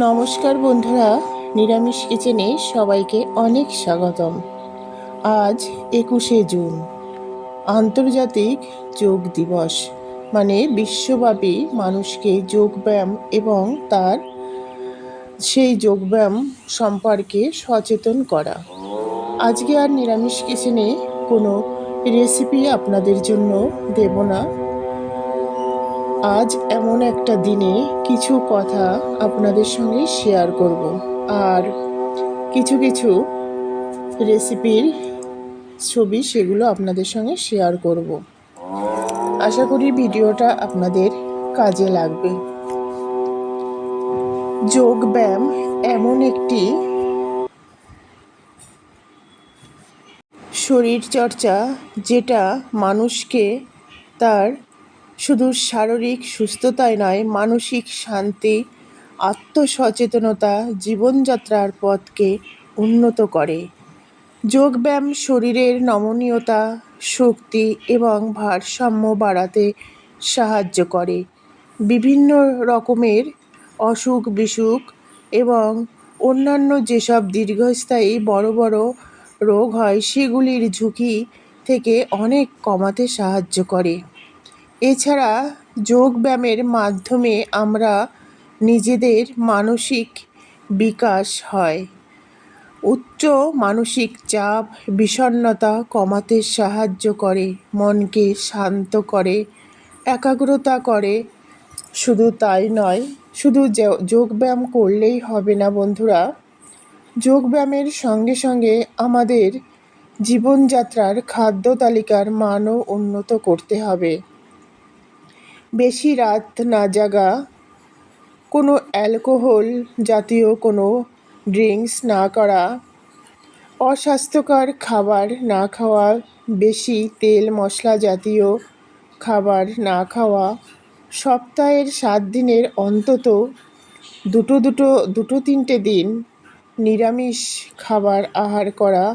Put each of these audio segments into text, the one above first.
নমস্কার বন্ধুরা, নিরামিষ কিচেনে সবাইকে অনেক স্বাগতম। আজ একুশে জুন, আন্তর্জাতিক যোগ দিবস মানে বিশ্বব্যাপী মানুষকে যোগব্যায়াম এবং তার, সেই যোগব্যায়াম সম্পর্কে সচেতন করা। আজকে আর নিরামিষ কিচেনে কোনো রেসিপি আপনাদের জন্য দেব না। আজ এমন একটা দিনে কিছু কথা আপনাদের সঙ্গে শেয়ার করব। আর কিছু কিছু রেসিপির ছবি সেগুলো আপনাদের সঙ্গে শেয়ার করব। আশা করি ভিডিওটা আপনাদের কাজে লাগবে। যোগ ব্যায়াম এমন একটি শরীরচর্চা যেটা মানুষকে তার শুধু শারীরিক সুস্থতাই নয়, মানসিক শান্তি, আত্মসচেতনতা, জীবনযাত্রার পথকে উন্নত করে। যোগব্যায়াম শরীরের নমনীয়তা, শক্তি এবং ভারসাম্য বাড়াতে সাহায্য করে। বিভিন্ন রকমের অসুখ বিসুখ এবং অন্যান্য যেসব দীর্ঘস্থায়ী বড় বড় রোগ হয়, সেগুলির ঝুঁকি থেকে অনেক কমাতে সাহায্য করে। এছাড়া যোগব্যায়ামের মাধ্যমে আমরা নিজেদের মানসিক বিকাশ হয়। উচ্চ মানসিক চাপ, বিষণ্ণতা কমাতে সাহায্য করে, মনকে শান্ত করে, একাগ্রতা করে। শুধু তাই নয়, শুধু যোগব্যায়াম করলেই হবে না বন্ধুরা। যোগব্যায়ামের সঙ্গে সঙ্গে আমাদের জীবনযাত্রার খাদ্য তালিকার মানও উন্নত করতে হবে। বেশি রাত না জাগা, কোনো অ্যালকোহল জাতীয় কোনো ড্রিঙ্কস না করা, অস্বাস্থ্যকর খাবার না খাওয়া, বেশি তেল মশলা জাতীয় খাবার না খাওয়া, সপ্তাহের সাত দিনের অন্তত দুটো দুটো দুটো তিনটে দিন নিরামিষ খাবার আহার করা,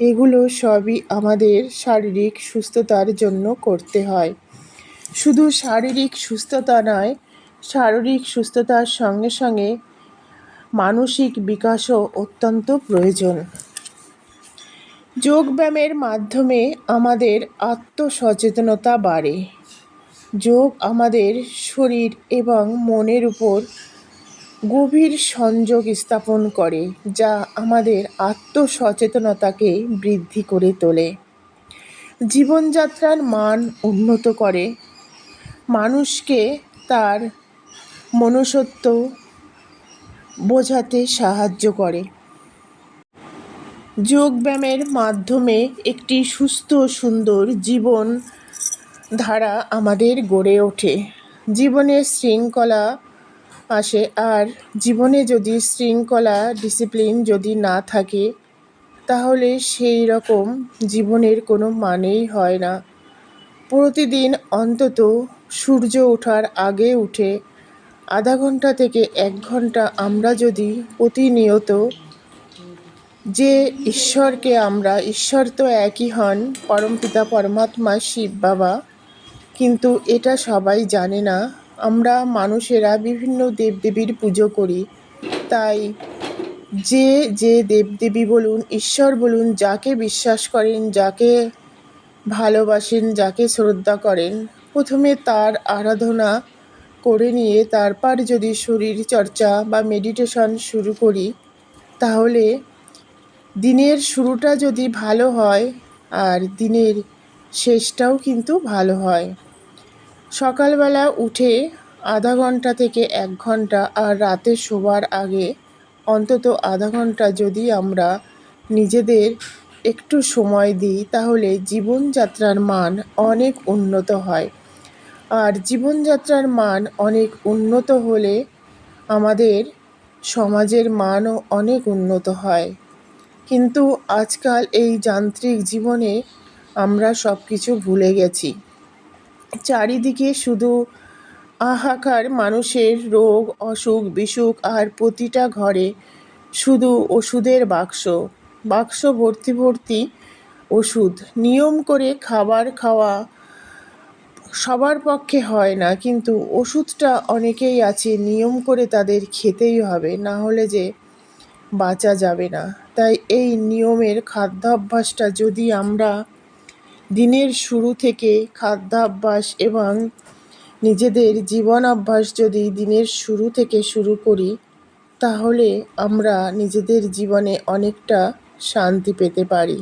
এগুলো সবই আমাদের শারীরিক সুস্থতার জন্য করতে হয়। শুধু শারীরিক সুস্থতা নয়, শারীরিক সুস্থতার সঙ্গে সঙ্গে মানসিক বিকাশও অত্যন্ত প্রয়োজন। যোগব্যায়ামের মাধ্যমে আমাদের আত্মসচেতনতা বাড়ে। যোগ আমাদের শরীর এবং মনের উপর গভীর সংযোগ স্থাপন করে, যা আমাদের আত্মসচেতনতাকে বৃদ্ধি করে তোলে। জীবনযাত্রার মান উন্নত করে মানুষকে তার মনুষ্যত্ব বোঝাতে সাহায্য করে। যোগব্যায়ামের মাধ্যমে একটি সুস্থ সুন্দর জীবন ধারা আমাদের গড়ে ওঠে। জীবনে শৃঙ্খলা আসে আর জীবনে যদি শৃঙ্খলা ডিসিপ্লিন যদি না থাকে, তাহলে সেই রকম জীবনের কোনো মানেই হয় না। প্রতিদিন অন্তত সূর্য ওঠার আগে উঠে আধা ঘণ্টা থেকে এক ঘণ্টা আমরা যদি প্রতিনিয়ত যে ঈশ্বরকে আমরা, ঈশ্বর তো একই হন পরমপিতা পরমাত্মা, শিব, বাবা, কিন্তু এটা সবাই জানে না। আমরা মানুষেরা বিভিন্ন দেবদেবীর পুজো করি। তাই যে যে দেবদেবী বলুন, ঈশ্বর বলুন, যাকে বিশ্বাস করেন, যাকে ভালোবাসেন, যাকে শ্রদ্ধা করেন প্রথমে তার আরাধনা করে নিয়ে তারপর যদি শরীর চর্চা বা মেডিটেশন শুরু করি, তাহলে দিনের শুরুটা যদি ভালো হয় আর দিনের শেষটাও কিন্তু ভালো হয়। সকালবেলা উঠে আধা ঘণ্টা থেকে এক ঘণ্টা আর রাতে শোবার আগে অন্তত আধা ঘণ্টা যদি আমরা নিজেদের একটু সময় দিই, তাহলে জীবনযাত্রার মান অনেক উন্নত হয়। আর জীবনযাত্রার মান অনেক উন্নত হলে আমাদের সমাজের মানও অনেক উন্নত হয়। কিন্তু আজকাল এই যান্ত্রিক জীবনে আমরা সব কিছু ভুলে গেছি। চারিদিকে শুধু আহাকার মানুষের রোগ, অসুখ, বিসুখ আর প্রতিটা ঘরে শুধু ওষুধের বাক্স। বাক্স ভর্তি ভর্তি ওষুধ, নিয়ম করে খাবার খাওয়া সবার পক্ষে হয় না, কিন্তু ওষুধটা অনেকেই আছে, নিয়ম করে তাদের খেতেই হবে, না হলে যে বাঁচা যাবে না। তাই এই নিয়মের খাদ্যাভ্যাসটা যদি আমরা দিনের শুরু থেকে খাদ্যাভ্যাস এবং নিজেদের জীবন অভ্যাস যদি দিনের শুরু থেকে শুরু করি, তাহলে আমরা নিজেদের জীবনে অনেকটা শান্তি পেতে পারি।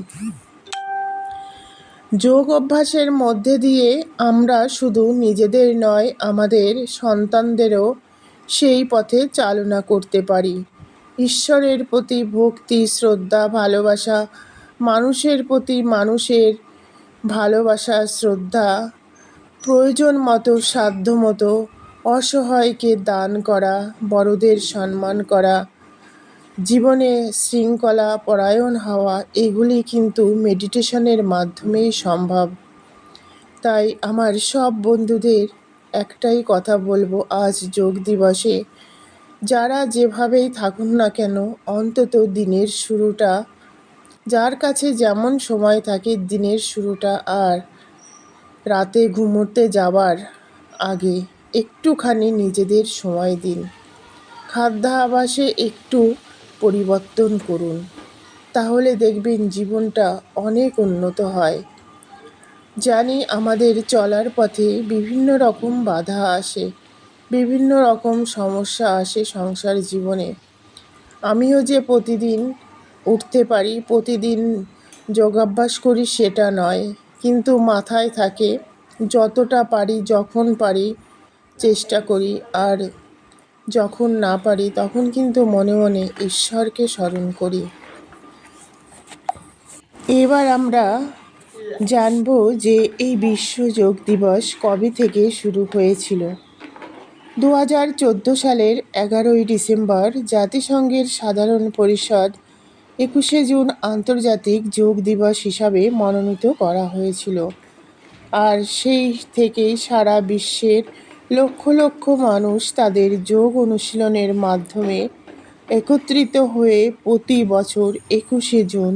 যোগ অভ্যাসের মধ্যে দিয়ে আমরা শুধু নিজেদের নয়, আমাদের সন্তানদেরও সেই পথে চালনা করতে পারি। ঈশ্বরের প্রতি ভক্তি, শ্রদ্ধা, ভালোবাসা, মানুষের প্রতি মানুষের ভালোবাসা, শ্রদ্ধা, প্রয়োজন মতো, সাধ্য মতো, অসহায়কে দান করা, বড়দের সম্মান করা জীবনে শৃঙ্খলা, পরায়ণ হওয়া, এগুলি কিন্তু মেডিটেশনের মাধ্যমেই সম্ভব। তাই আমার সব বন্ধুদের একটাই কথা বলব আজ যোগ দিবসে। যারা যেভাবেই থাকুন না কেন, অন্তত দিনের শুরুটা, যার কাছে যেমন সময় থাকে দিনের শুরুটা আর রাতে ঘুমোতে যাবার আগে একটুখানি নিজেদের সময় দিন। খাদ্যাভাসে একটু পরিবর্তন করুন, তাহলে দেখবেন জীবনটা অনেক উন্নত হয়। জানি আমাদের চলার পথে বিভিন্ন রকম বাধা আসে, বিভিন্ন রকম সমস্যা আসে সংসার জীবনে। আমিও যে প্রতিদিন উঠতে পারি, প্রতিদিন যোগাভ্যাস করি সেটা নয়, কিন্তু মাথায় থাকে যতটা পারি, যখন পারি, চেষ্টা করি, আর যখন না পারি, তখন কিন্তু মনে মনে ঈশ্বরকে স্মরণ করি। এবার আমরা জানব যে এই বিশ্ব যোগ দিবস কবে থেকে শুরু হয়েছিল। দু হাজার চোদ্দ সালের এগারোই ডিসেম্বর জাতিসংঘের সাধারণ পরিষদ একুশে জুন আন্তর্জাতিক যোগ দিবস হিসাবে মনোনীত করা হয়েছিল। আর সেই থেকেই সারা বিশ্বের লক্ষ লক্ষ মানুষ তাদের যোগ অনুশীলনের মাধ্যমে একত্রিত হয়ে প্রতি বছর একুশে জুন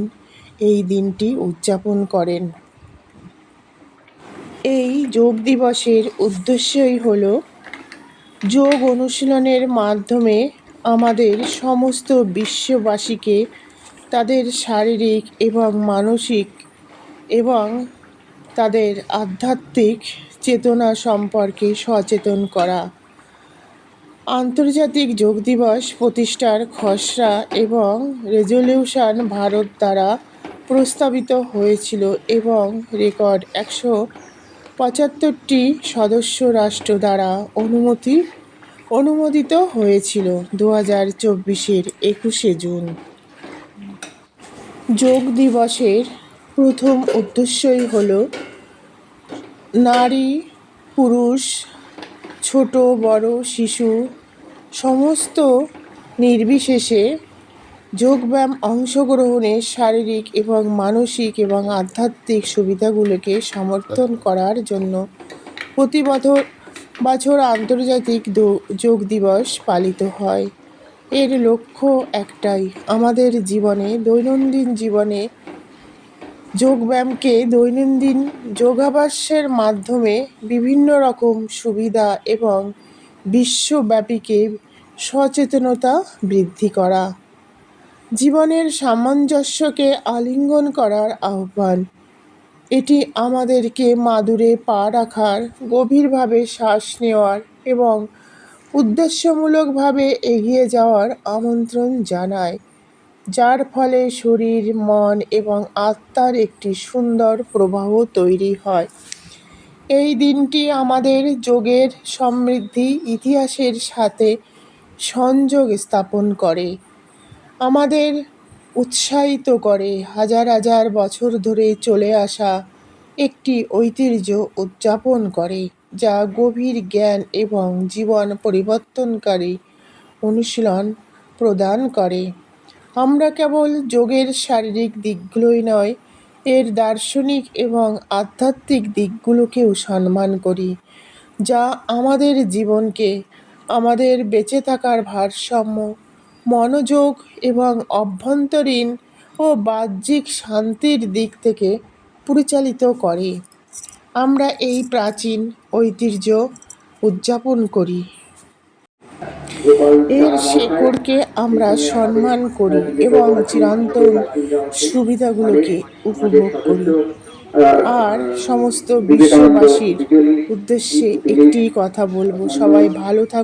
এই দিনটি উদযাপন করেন। এই যোগ দিবসের উদ্দেশ্যই হল যোগ অনুশীলনের মাধ্যমে আমাদের সমস্ত বিশ্ববাসীকে তাদের শারীরিক এবং মানসিক এবং তাদের আধ্যাত্মিক চেতনা সম্পর্কে সচেতন করা। আন্তর্জাতিক যোগ দিবস প্রতিষ্ঠার খসড়া এবং রেজলিউশন ভারত দ্বারা প্রস্তাবিত হয়েছিল এবং রেকর্ড একশো পঁচাত্তরটি সদস্য রাষ্ট্র দ্বারা অনুমতি, অনুমোদিত হয়েছিল দু হাজার চব্বিশের একুশে জুন। যোগ দিবসের প্রথম উদ্দেশ্যই হল নারী, পুরুষ, ছোট, বড়, শিশু, সমস্ত নির্বিশেষে যোগব্যায়াম অংশগ্রহণে শারীরিক এবং মানসিক এবং আধ্যাত্মিক সুবিধাগুলোকে সমর্থন করার জন্য প্রতি বছর বছর আন্তর্জাতিক যোগ দিবস পালিত হয়। এর লক্ষ্য একটাই, আমাদের জীবনে দৈনন্দিন জীবনে যোগব্যায়ামকে দৈনন্দিন যোগাভ্যাসের মাধ্যমে বিভিন্ন রকম সুবিধা এবং বিশ্বব্যাপীকে সচেতনতা বৃদ্ধি করা। জীবনের সামঞ্জস্যকে আলিঙ্গন করার আহ্বান। এটি আমাদেরকে মাদুরে পা রাখার, গভীরভাবে শ্বাস নেওয়ার এবং উদ্দেশ্যমূলকভাবে এগিয়ে যাওয়ার আমন্ত্রণ জানায়। যার ফলে শরীর, মন এবং আত্মার একটি সুন্দর প্রবাহ তৈরি হয়। এই দিনটি আমাদের যোগের সমৃদ্ধি ইতিহাসের সাথে সংযোগ স্থাপন করে। আমাদের উৎসাহিত করে হাজার হাজার বছর ধরে চলে আসা একটি ঐতিহ্য উদযাপন করে, যা গভীর জ্ঞান এবং জীবন পরিবর্তনকারী অনুশীলন প্রদান করে। আমরা কেবল যোগের শারীরিক দিকগুলোই নয়, এর দার্শনিক এবং আধ্যাত্মিক দিকগুলোকেও সম্মান করি, যা আমাদের জীবনকে, আমাদের বেঁচে থাকার ভারসাম্য, মনোযোগ এবং অভ্যন্তরীণ ও বাহ্যিক শান্তির দিক থেকে পরিচালিত করে। আমরা এই প্রাচীন ঐতিহ্য উদযাপন করি। এর শেকড়কে আমরা সম্মান করি এবং চিরন্তন সুবিধাগুলোকে উপভোগ করি। আর সমস্ত বিশ্ববাসীর উদ্দেশ্যে একটি কথা বলব। সবাই ভালো থাক